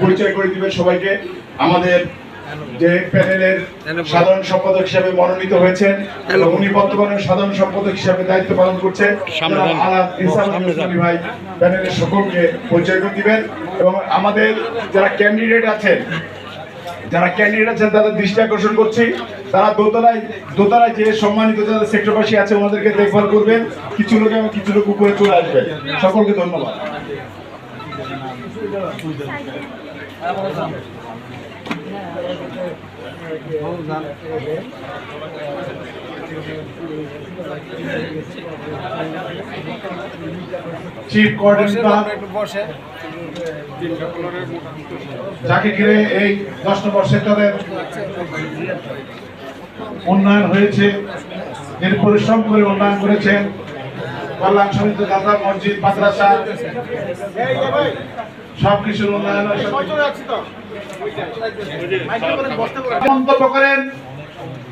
পরিচয় করে দিবেন সবাইকে। আমাদের যে প্যানেলের সাধারণ সম্পাদক হিসাবে মনোনীত হয়েছেন এবং উনি বর্তমানে সাধারণ সম্পাদক হিসাবে দায়িত্ব পালন করছেন ভাই প্যানেলের সকলকে পরিচয় করে দিবেন এবং আমাদের যারা ক্যান্ডিডেট আছেন যারা ক্যান্ডিডেট আছেন তাদের দৃষ্টি আকর্ষণ করছি। তারা দোতলায় দোতলায় যে সম্মানিত যারা সেক্টরবাসী আছে ওনাদেরকে দেখভাল করবেন। কিছু লোক এবং কিছু লোক উপরে চলে আসবে সকলকে ধন্যবাদ। চিফ যাকে ঘিরে এই দশ নম্বর সেক্টরের উন্নয়ন হয়েছে যিনি পরিশ্রম করে উন্নয়ন করেছেন কল্যাণ সমিতি দাদা মসজিদ মাদ্রাসা। সব কিছুর উন্নয়ন। মন্তব্য করেন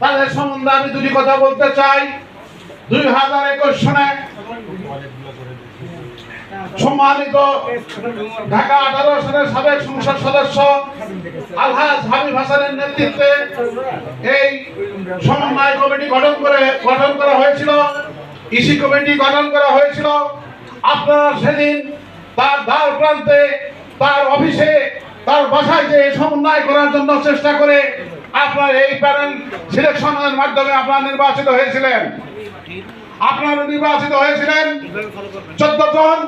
তাদের সম্বন্ধে আমি দুটি কথা বলতে চাই দুই হাজার একুশ সনে সম্মানিত ঢাকা আঠারো সনের সাবেক সংসদ সদস্য আলহাজ হাবিব হাসানের নেতৃত্বে এই সমন্বয় কমিটি গঠন করে গঠন করা হয়েছিল ইসি কমিটি গঠন করা হয়েছিল আপনারা সেদিন তার দ্বার প্রান্তে তার অফিসে, তার বাসায় যে সমন্বয় করার জন্য চেষ্টা করে আপনার এই প্যানেল সিলেকশনের মাধ্যমে আপনারা নির্বাচিত হয়েছিলেন। আপনারা নির্বাচিত হয়েছিলেন চোদ্দ জন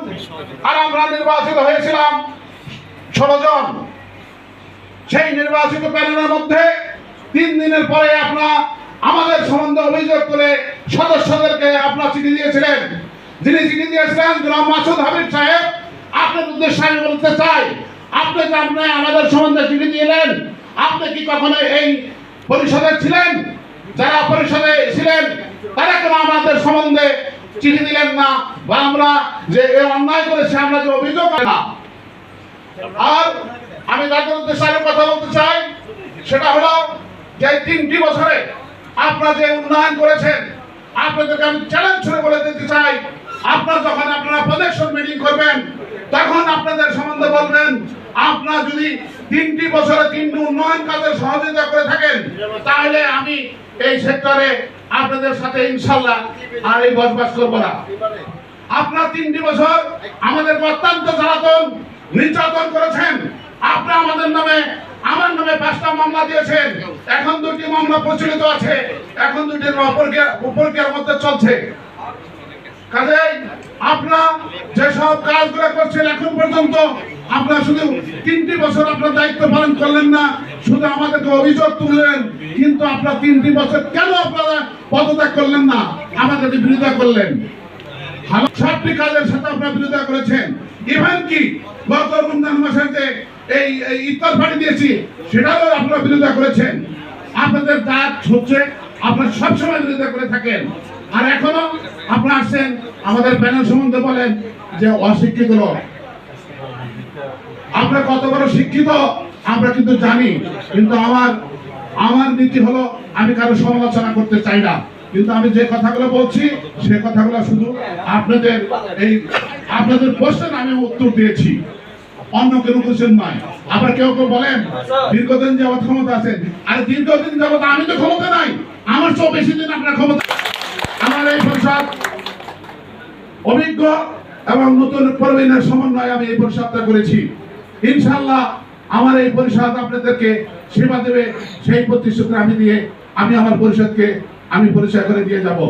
আর আমরা নির্বাচিত হয়েছিলাম ষোলো জন। সেই নির্বাচিত প্যানেলের মধ্যে তিন দিনের পরে আপনার আমাদের সম্বন্ধে অভিযোগ করে সদস্যদেরকে আপনার চিঠি দিয়েছিলেন। যিনি চিঠি দিয়েছিলেন জনাব মাসুদ হাবিব সাহেব আপনার উদ্দেশ্যে আমি বলতে চাই। আপনি যে আপনি আমাদের সম্বন্ধে চিঠি দিলেন আপনি কি কখনো এই পরিষদে ছিলেন? যারা পরিষদে ছিলেন, তারা কেন আমাদের সম্বন্ধে চিঠি দিলেন না? বা আমরা যে অন্যায় করেছি, আমরা যে অভিযোগ না আর আমি তাদের উদ্দেশ্যে কথা বলতে চাই, সেটা হলো যে তিনটি বছরে আপনারা যে উন্নয়ন করেছেন, আপনাদেরকে আমি চ্যালেঞ্জ ছুড়ে বলে দিতে চাই, আপনারা যখন আপনারা প্রদর্শন মিটিং করবেন তখন আপনাদের সম্বন্ধে বলবেন, আপনারা যদি তিনটি বছরে তিনটি উন্নয়ন কাজের সহযোগিতা করে থাকেন, তাহলে আমি এই সেক্টরে আপনাদের সাথে ইনশাল্লাহ আর এই বসবাস করব না। আপনার তিনটি বছর আমাদের অত্যন্ত জ্বালাতন, নির্যাতন করেছেন। আপনি আমাদের নামে, আমার নামে পাঁচটা মামলা দিয়েছেন। এখন দুটি মামলা প্রচলিত আছে, এখন দুটি প্রক্রিয়া প্রক্রিয়ার মধ্যে চলছে। কাজেই আপনার যেসব কাজগুলো করছেন এখন পর্যন্ত আপনার শুধু তিনটি বছর আপনার দায়িত্ব পালন করলেন না, শুধু আমাদেরকে অভিযোগ তুললেন, কিন্তু আপনার তিনটি বছর কেন আপনারা পদত্যাগ করলেন না? আমাদেরকে বিরোধিতা করলেন। সবটি কাজের সাথে বিরোধিতা করেছেন। ইভেন কি গত রমজান যে এই ইফতার পার্টি দিয়েছি, সেটাও আপনারা বিরোধিতা করেছেন। আপনাদের কাজ হচ্ছে, আপনারা সবসময় বিরোধিতা করে থাকেন। আর এখনও আপনারা আসছেন, আমাদের প্যানেল সম্বন্ধে বলেন যে অশিক্ষিত লোক। আমরা কত বড় শিক্ষিত, আমরা কিন্তু জানি, কিন্তু আমার আমার নীতি হলো আমি কারও সমালোচনা করতে চাই না। কিন্তু আমি যে কথাগুলো বলছি, সে কথাগুলো শুধু আপনাদের এই, আপনাদের প্রশ্নের আমি উত্তর দিয়েছি। অন্য কেউ কোশ্চেন নয় আবার কেউ কেউ বলেন, দীর্ঘদিন যাবৎ ক্ষমতা আছেন আর দীর্ঘদিন যাবৎ আমি তো ক্ষমতা নাই। আমার সব বেশি দিন আপনার ক্ষমতা আমার এই পরিষদ অভিজ্ঞ এবং নতুন প্রবীণের সমন্বয়ে আমি এই পরিষদটা করেছি। ইনশাল্লাহ আমার এই পরিষদ আপনাদেরকে সেবা দেবে, সেই প্রতিশ্রুতি আমি দিয়ে আমি আমার পরিষদকে, আমি পরিচয় করে দিয়ে যাব।